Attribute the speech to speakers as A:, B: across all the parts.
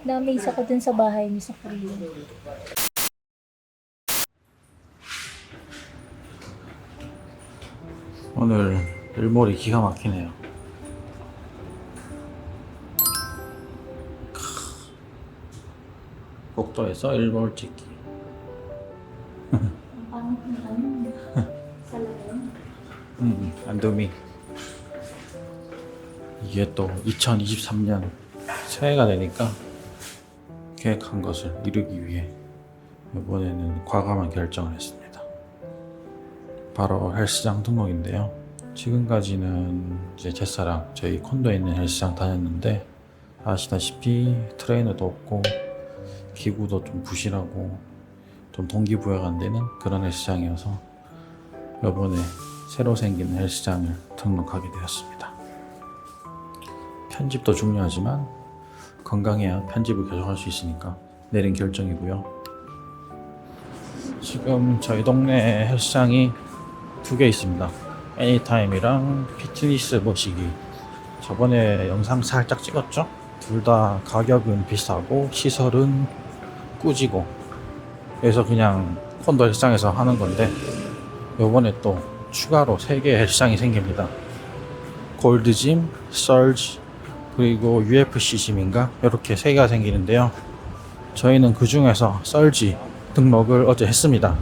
A: Na-amaze ako dun sa bahay niyo sa Korea.
B: 오늘 일몰이 기가 막히네요. 복도에서 일몰 찍기. 음, 안도미. 이게 또 2023년 새해가 되니까 계획한 것을 이루기 위해 이번에는 과감한 결정을 했습니다. 바로 헬스장 등록인데요. 지금까지는 이제 제 사랑 저희 콘도에 있는 헬스장 다녔는데 아시다시피 트레이너도 없고 기구도 좀 부실하고 좀 동기부여가 안 되는 그런 헬스장이어서 이번에 새로 생긴 헬스장을 등록하게 되었습니다. 편집도 중요하지만 건강해야 편집을 계속할 수 있으니까 내린 결정이고요. 지금 저희 동네 헬스장이 두 개 있습니다. 애니타임이랑 피트니스 머시기. 저번에 영상 살짝 찍었죠? 둘 다 가격은 비싸고 시설은 꾸지고 그래서 그냥 콘도 헬스장에서 하는 건데 요번에 또 추가로 3개의 헬스장이 생깁니다. 골드짐, 썰지, 그리고 UFC 짐인가? 이렇게 3개가 생기는데요. 저희는 그 중에서 썰지 등록을 어제 했습니다.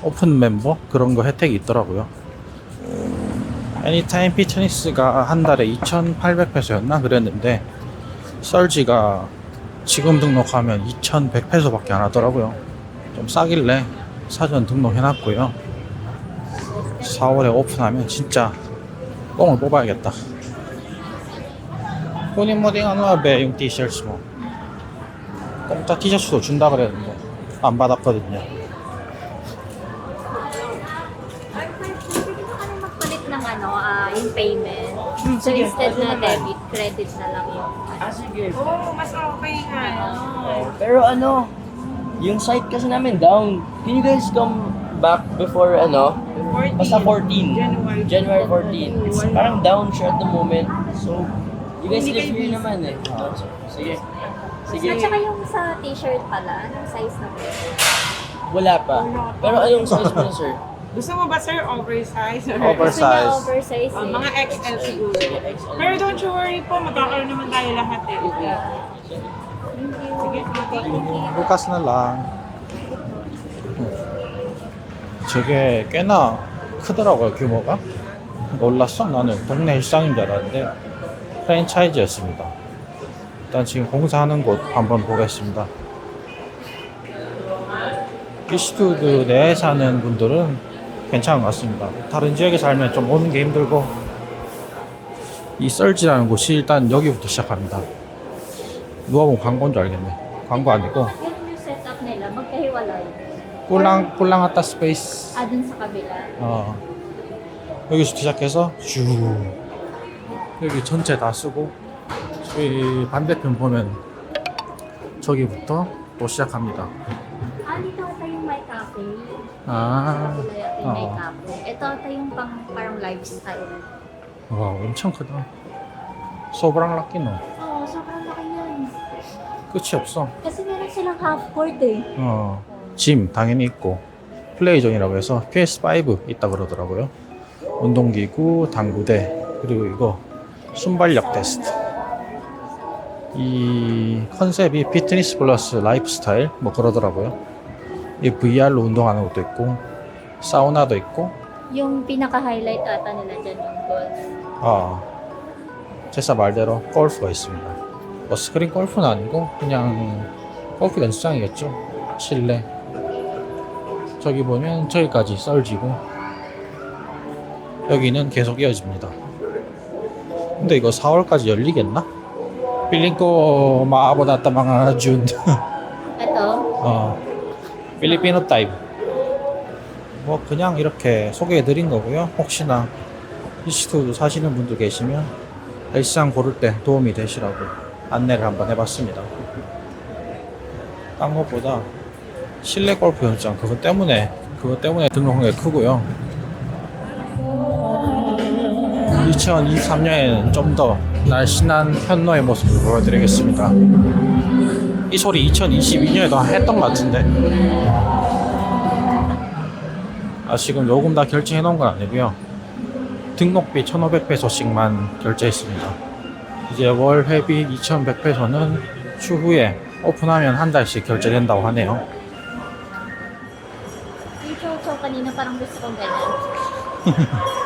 B: 오픈 멤버? 그런 거 혜택이 있더라고요. 애니타임 피트니스가 한 달에 2,800페소였나? 그랬는데, 썰지가 지금 등록하면 2,100페소밖에 안 하더라고요. 좀 싸길래 사전 등록해놨고요. 4월에 오픈하면 진짜 뽕을 뽑아야겠다. 본인 모딩 하누아베 용 티셔츠 뭐 공짜 티셔츠도 준다 그랬는데 안 받았거든요.
A: Pwede ka na magpalit ng ano, ah, yung payment. So instead na debit, credit na lang yung
C: Ah, sige.
D: Oo, mas okay nga.
C: Oh, pero ano, yung site kasi namin down. Can you guys come back before ano?
D: 14.
C: Basta 14.
D: January.
C: January 14. It's parang down siya at the moment. So, you guys
D: Hindi
C: live
D: kayo
C: here
D: busy.
C: naman eh. Oh, sige. Sige.
A: At saka yung sa t-shirt pala, anong size na po?
C: Wala pa. Pero anong size mo sir?
D: Gusto mo ba, sir, oversize? Or,
B: Over-
A: Gusto niya
B: Oversize.
A: oversize
D: Ah,
A: eh.
D: mga XL siguro.
C: Sige, XL.
D: Pero don't you worry po, magkakaroon naman tayo lahat eh.
A: Thank you.
D: Sige,
A: Thank you.
B: 루카스 날랑 저게 꽤나 크더라고요 규모가 놀랐어 나는 동네 일상인 줄 알았는데 프랜차이즈였습니다. 일단 지금 공사하는 곳 한번 보겠습니다. 이스트우드 내에 사는 분들은 괜찮은 것 같습니다. 다른 지역에 살면 좀 오는 게 힘들고 이 썰지라는 곳이 일단 여기부터 시작합니다. 누가 보면 광고인 줄 알겠네. 광고 아니고
A: Yung setup nila, magkahiwalay.
B: 꿀랑 꿀랑 아따 스페이스.
A: Ah, dun sa kabila.
B: 어 여기서 시작해서 쭉 여기 전체 다 쓰고 저희 반대편 보면 저기부터 또 시작합니다
A: Ah, dito ata yung may cafe.
B: 아
A: Dito ata yung may
B: Oo.
A: cafe. Ito ata yung pang, parang lifestyle.
B: 와 엄청 크다 소브랑 락기노
A: Oo, sobrang laki yan.
B: 끝이 없어
A: Kasi meron silang half court eh.
B: 어 짐 당연히 있고 플레이존이라고 해서 PS5 있다 그러더라고요 운동기구 당구대 그리고 이거 순발력 테스트. 이 컨셉이 피트니스 플러스 라이프 스타일 뭐 그러더라고요. 이 VR로 운동하는 것도 있고 사우나도 있고.
A: Yung pinaka-highlight ata nila dyan yung golf.
B: 아 제사 말대로 골프가 있습니다. 뭐 스크린 골프는 아니고 그냥 골프 연습장이겠죠. 실내. 저기 보면 저기까지 썰지고 여기는 계속 이어집니다 근데 이거 4월까지 열리겠나? 필링코 마아보다 따망아 준
A: Ito,
B: 어, 필리피노 타입. 뭐 그냥 이렇게 소개해 드린 거고요. 혹시나 이시트도 사시는 분들 계시면 헬스장 고를 때 도움이 되시라고 안내를 한번 해봤습니다. 딴 것보다 실내 골프 연장 그것 때문에 그것 때문에 등록한 게 크고요. 2023년에는 좀 더 날씬한 현노의 모습을 보여드리겠습니다. 이 소리 2022년에도 했던 것 같은데. 아, 지금 요금 다 결제해 놓은 건 아니고요. 등록비 1,500페소씩만 결제했습니다. 이제 월 회비 2,100페소는 추후에 오픈하면 한 달씩 결제된다고 하네요.
A: Yung chow-chow kanina parang gusto kong ganyan.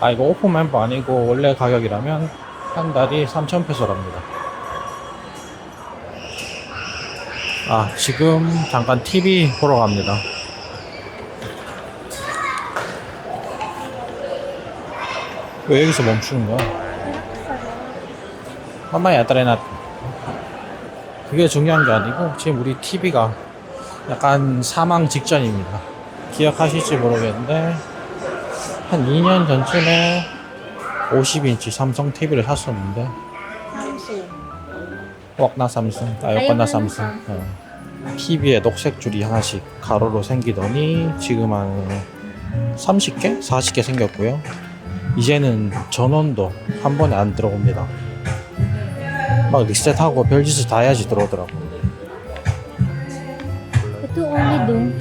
B: 아, 이거 오픈 멤버 아니고 원래 가격이라면 한 달이 3,000페소랍니다. 아, 지금 잠깐 TV 보러 갑니다. 왜 여기서 멈추는 거야? 엄마야, 따라나. 그게 중요한 게 아니고, 지금 우리 TV가 약간 사망 직전입니다. 기억하실지 모르겠는데, 한 2년 전쯤에 50인치 삼성 TV를 샀었는데, pa na
A: na ng
B: Samsung. 어. TV에 녹색 줄이 하나씩 가로로 생기더니 지금 한 30개? 40개 생겼고요. 이제는 전원도 한 번에 안 들어옵니다. 막 리셋하고 별짓을 다 해야지 들어오더라고.
A: Ito only dun.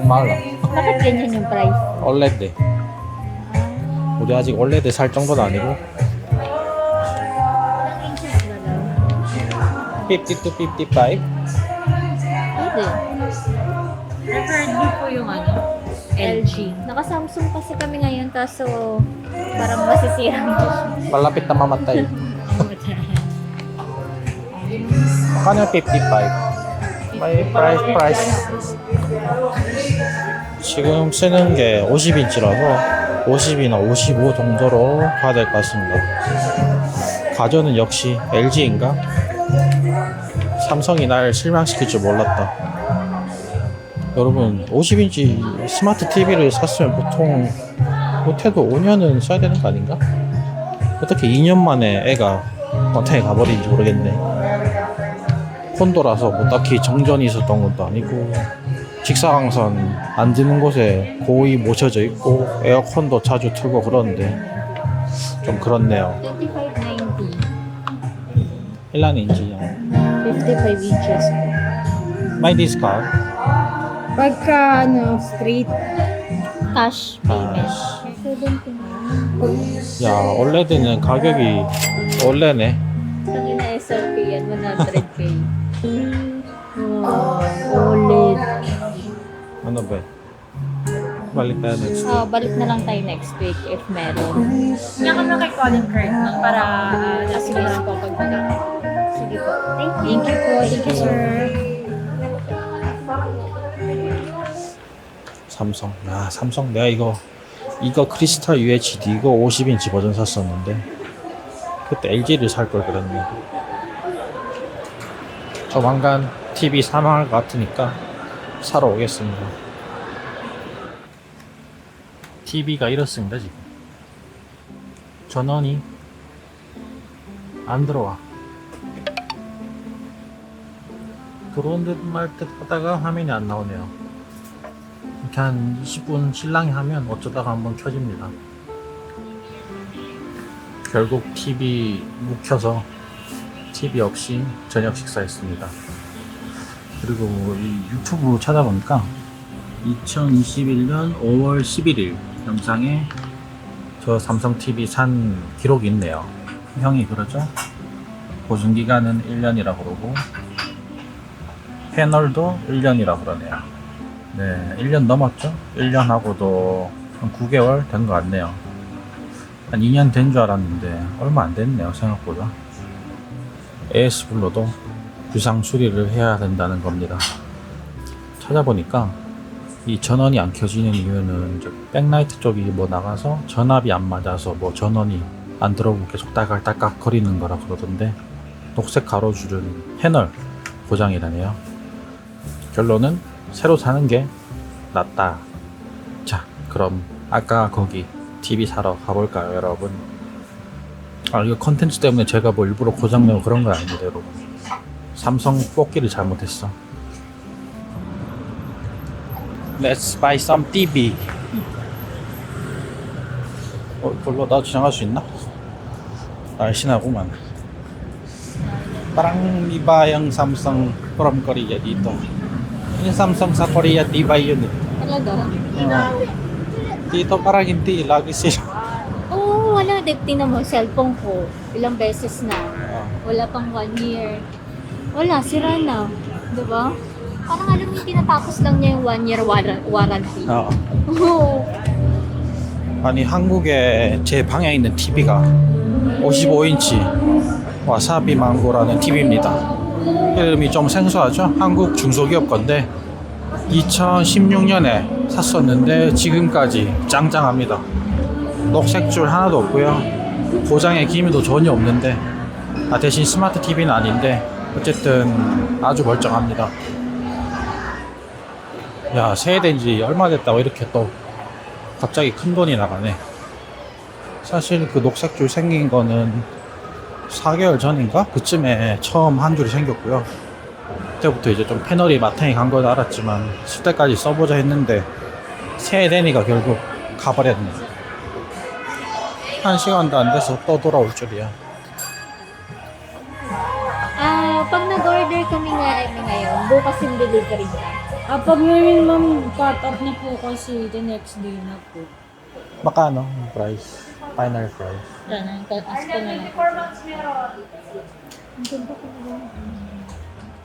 B: ang mahal lang.
A: Bakit ganyan yung price?
B: OLED. 우리 아직 OLED 살 정도는 아니고
A: Ilang inches ba daw?
B: 50 to 55.
A: Pwede.
D: Preferred mo po yung ano?
A: LG. Naka-Samsung kasi kami ngayon kaso parang masisira mo siya.
B: Malapit na mamatay. Magkano yung 55? May price price. 지금 쓰는 게 50인치라서 50이나 55 정도로 가야 될 것 같습니다. 가전은 역시 LG인가? 삼성이 날 실망시킬 줄 몰랐다. 여러분 50인치 스마트 TV를 샀으면 보통 못해도 5년은 써야 되는 거 아닌가? 어떻게 2년 만에 애가 어떻게 가버린지 모르겠네. 콘도라서 뭐 딱히 정전이 있었던 것도 아니고 직사광선 안 드는 곳에 고이 모셔져 있고 에어컨도 자주 틀고 그러는데 좀 그렇네요.
A: 2590.
B: 일란인지
A: 55 inches.
B: 마이 디스카운트
D: Pagka, ano, straight.
A: Cash payment.
B: 아,
A: 79.
B: 야 원래는 가격이 원래네
A: SRP yan, 100k. Wow, OLED.
B: Ano ba? Balik tayo next
A: Ah, balik na lang tayo next week if meron.
D: Kanya kami kay Colin Kirk no? para uh, nasimulan po pag
A: Sige po. Thank you. Thank you po. Thank you, sir.
B: 삼성 야 삼성 내가 이거 이거 크리스탈 UHD 이거 50인치 버전 샀었는데 그때 LG를 살 걸 그랬네 조만간 TV 사망할 것 같으니까 사러 오겠습니다 TV가 이렇습니다 지금 전원이 안 들어와 들어온 듯 말 듯 하다가 화면이 안 나오네요 이렇게 한 20분 실랑이 하면 어쩌다가 한번 켜집니다. 결국 TV 묵혀서 TV 없이 저녁 식사했습니다. 그리고 이 유튜브 찾아보니까 2021년 5월 11일 영상에 저 삼성 TV 산 기록이 있네요. 형이 그러죠? 보증기간은 1년이라 그러고 패널도 1년이라 그러네요. 네, 1년 넘었죠? 1년하고도 한 9개월 된 것 같네요. 한 2년 된 줄 알았는데 얼마 안 됐네요, 생각보다. AS 블로도 부상 수리를 해야 된다는 겁니다. 찾아보니까 이 전원이 안 켜지는 이유는 저 백라이트 쪽이 뭐 나가서 전압이 안 맞아서 뭐 전원이 안 들어오고 계속 딸깍딸깍 거리는 거라 그러던데 녹색 가로줄은 패널 고장이라네요. 결론은 새로 사는 게 낫다. 자, 그럼 아까 거기 TV 사러 가볼까요, 여러분? 아, 이거 컨텐츠 때문에 제가 뭐 일부러 고장내고 그런 거 아닙니다, 여러분. 삼성 뽑기를 잘못했어. Let's buy some TV. 어, 별로 나도 지나갈 수 있나? 날씬하구만. Parang iba yung Samsung from Korea dito. Yung Samsung sa Korea, di ba yun eh?
A: Talaga?
B: Oo. dito parang hindi. Lagi sila.
A: Oo, wala. Di, tingnan mo, cellphone ko. Ilang beses na.
B: Oo.
A: Wala pang one year. Wala, sira na. Di ba? Parang alam mo, tinatapos lang niya yung one year war- warranty.
B: 어.
A: Oo.
B: 아니 한국에 제 방에 있는 TV가 55인치 와사비 망고라는 TV입니다. 이름이 좀 생소하죠? 한국 중소기업 건데 2016년에 샀었는데 지금까지 짱짱합니다. 녹색 줄 하나도 없고요. 고장의 기미도 전혀 없는데 아, 대신 스마트 TV는 아닌데 어쨌든 아주 멀쩡합니다. 야 세대된 지 얼마 됐다고 이렇게 또 갑자기 큰 돈이 나가네. 사실 그 녹색줄 생긴 거는 4개월 전인가? 그쯤에 처음 한 줄이 생겼고요. 그때부터 이제 좀 패널이 마탱이 간건 알았지만 쓸 때까지 써보자 했는데 세대니까 결국 가버렸네. 한 시간도 안 돼서 또 돌아올 줄이야.
A: nag-order kami nga eh, ngayon, bukas yung delivery niya.
D: Ah, pag ngayon ma'am, cut off na po kasi the next day na po.
B: Makano ang price? Final price.
D: Yan, ang ask ko na lang.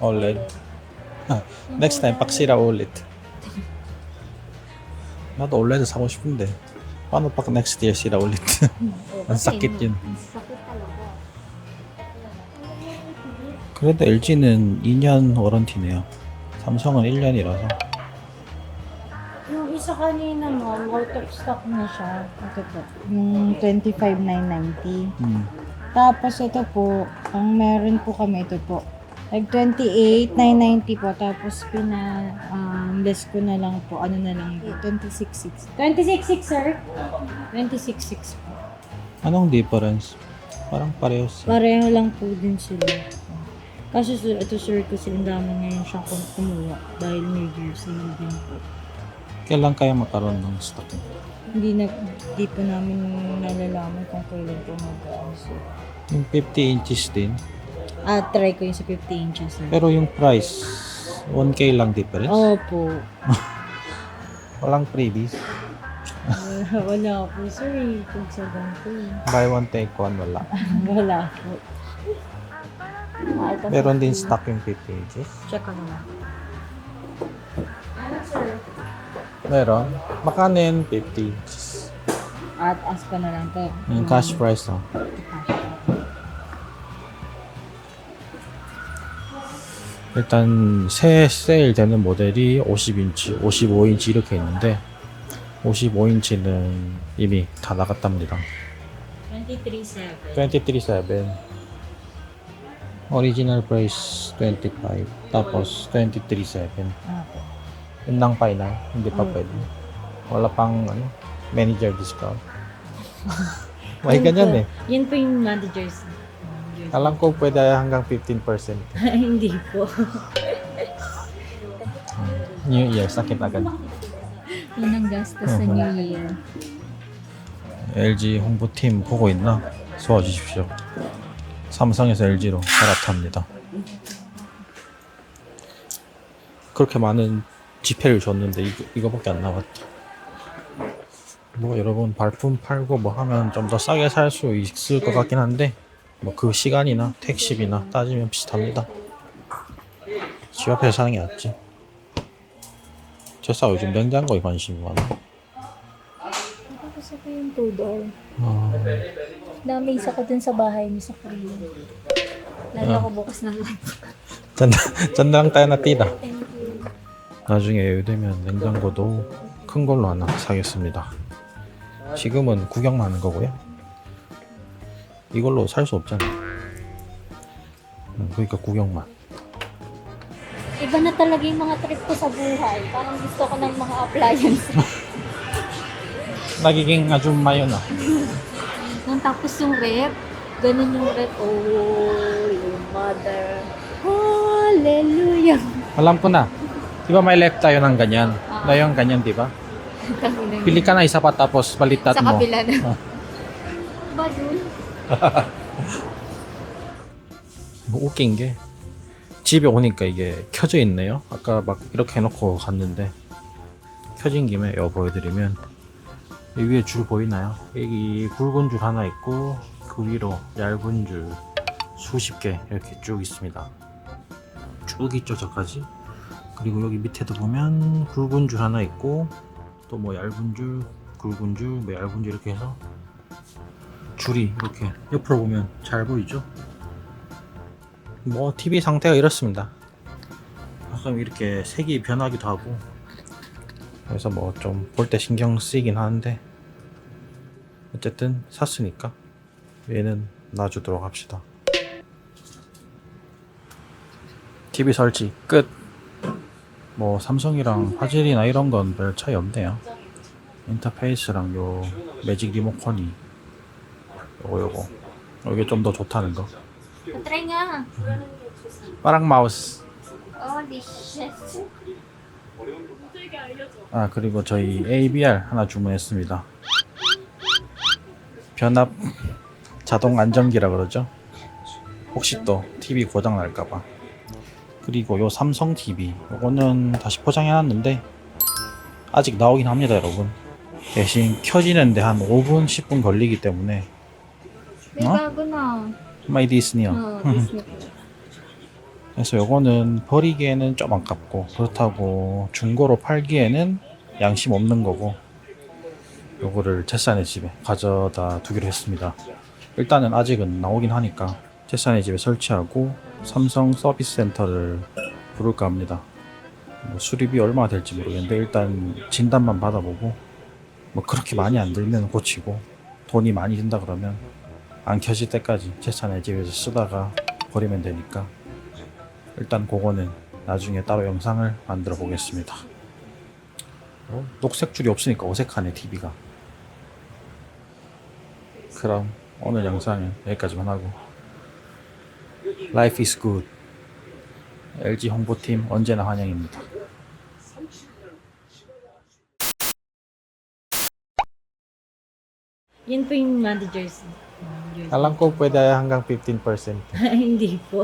B: OLED. 아, next time 박시라 OLED. 나도 OLED 사고 싶은데. paano pag next year sila ulit? Ang sakit yun.
A: Ang sakit
B: 그래도 LG는 2년 워런티네요. 삼성은 1년이라서.
D: Yung isa kanina ma'am, out of stock na siya. Ito po. Yung 25,990.
B: 음.
D: Tapos ito po, ang meron po kami ito po. Like 28,990 po. Tapos pina, um, less ko na lang po. Ano na lang po? 26,600. 26,600 sir? 26,600 po.
B: Anong difference? Parang parehas.
D: Pareho lang po din sila. Kasi sir, ito sir kasi ang dami ngayon siyang kum- kumuha dahil New Year's Eve din po.
B: Kailan kaya magkaroon ng stock?
D: Hindi na, di pa namin nalalaman kung kailan po mag sir.
B: Yung 50 inches din.
D: Ah, try ko yung sa 50 inches sir.
B: Pero yung price, 1K lang difference.
D: Opo.
B: Walang freebies.
D: Wala, wala po sir. Kung sa ganito.
B: Buy one, take one, wala.
D: Wala po.
A: Ah,
B: Meron din stock yung 50 inches.
D: Check ko na lang.
B: Meron. Makano yun? 50 inches.
D: At ask ko na lang to.
B: Yung cash price, oh. 일단 새 세일 되는 모델이 50인치, 55인치 이렇게 있는데 55인치는 이미 다 나갔답니다.
D: 23.7.
B: 23.7 Original price 25 tapos 23.7
D: Opo.
B: Yun lang final, hindi pa pwede. Wala pang ano, manager discount. May
D: Yun
B: ganyan
D: po.
B: eh.
D: Yun po yung managers.
B: Alam ko pwede hanggang 15%.
D: Hindi po.
B: New Year, sakit agad.
A: Yun ang gastos sa New Year.
B: LG 홍보팀 보고 있나? 도와주십시오. 삼성에서 LG로 갈아탑니다. 그렇게 많은 지폐를 줬는데 이거, 이거밖에 안 나왔다. 뭐 여러분 발품 팔고 뭐 하면 좀 더 싸게 살 수 있을 것 같긴 한데 뭐 그 시간이나 택시비나 따지면 비슷합니다. 집 앞에서 사는 게 낫지. 제사 요즘 냉장고에 관심이 많아. 아,
A: Dami isa ko dun sa bahay niyo sa Korea. Lalo ako bukas ng live.
B: 짠, 짠랑 tayo natira.
A: Thank you.
B: 나중에 여유되면 냉장고도 큰 걸로 하나 사겠습니다. 지금은 구경만 하는 거고요. 이걸로 살 수 없잖아. 음, 그러니까 구경만.
A: Iba na talaga yung mga trip ko sa buhay. Parang gusto ko ng mga appliance.
B: 나기ging 아줌마요 나.
A: Nung tapos yung rep, ganun yung rep. Oh, yung mother. Hallelujah.
B: Alam ko na. Di ba may left tayo ng ganyan? Na yung ganyan, di ba? Pili ka na isa pa tapos balitat
A: Sa
B: mo.
A: kabila na.
B: Ah.
A: Ba dun?
B: 웃긴 게 집에 오니까 이게 켜져 있네요. 아까 막 이렇게 해놓고 갔는데 켜진 김에 이거 보여드리면 이 위에 줄 보이나요? 여기 굵은 줄 하나 있고 그 위로 얇은 줄 수십 개 이렇게 쭉 있습니다. 쭉 있죠 저까지. 그리고 여기 밑에도 보면 굵은 줄 하나 있고 또 뭐 얇은 줄, 굵은 줄, 뭐 얇은 줄 이렇게 해서 줄이 이렇게 옆으로 보면 잘 보이죠? 뭐 TV 상태가 이렇습니다. 가끔 이렇게 색이 변하기도 하고 그래서 뭐 좀 볼 때 신경 쓰이긴 하는데 어쨌든 샀으니까 얘는 놔주도록 합시다. TV 설치 끝. 뭐 삼성이랑 화질이나 이런 건 별 차이 없네요. 인터페이스랑 요 매직 리모컨이 요거 요거 이게 좀 더 좋다는 거.
A: Nga.
B: 빠랑 마우스. 아 그리고 저희 ABR 하나 주문했습니다. 변압 자동 안정기라 그러죠. 혹시 또 TV 고장 날까봐. 그리고 요 삼성 TV 요거는 다시 포장해 놨는데 아직 나오긴 합니다 여러분. 대신 켜지는데 한 5분 10분 걸리기 때문에
A: na.
B: 마이 디스니요. 그래서 요거는 버리기에는 좀 아깝고 그렇다고 중고로 팔기에는 양심 없는 거고 요거를 제산의 집에 가져다 두기로 했습니다. 일단은 아직은 나오긴 하니까 제산의 집에 설치하고 삼성 서비스 센터를 부를까 합니다. 뭐 수리비 얼마 될지 모르겠는데 일단 진단만 받아보고 뭐 그렇게 많이 안 들면 고치고 돈이 많이 든다 그러면 안 켜질 때까지 제산의 집에서 쓰다가 버리면 되니까 일단 그거는 나중에 따로 영상을 만들어 보겠습니다. 어, 녹색 줄이 없으니까 어색하네 TV가. 그럼 오늘 영상은 여기까지만 하고 Life is good. LG 홍보팀 언제나 환영입니다.
D: Yun po yung managers.
B: Alam ko pwede hanggang 15%.
D: Hindi po.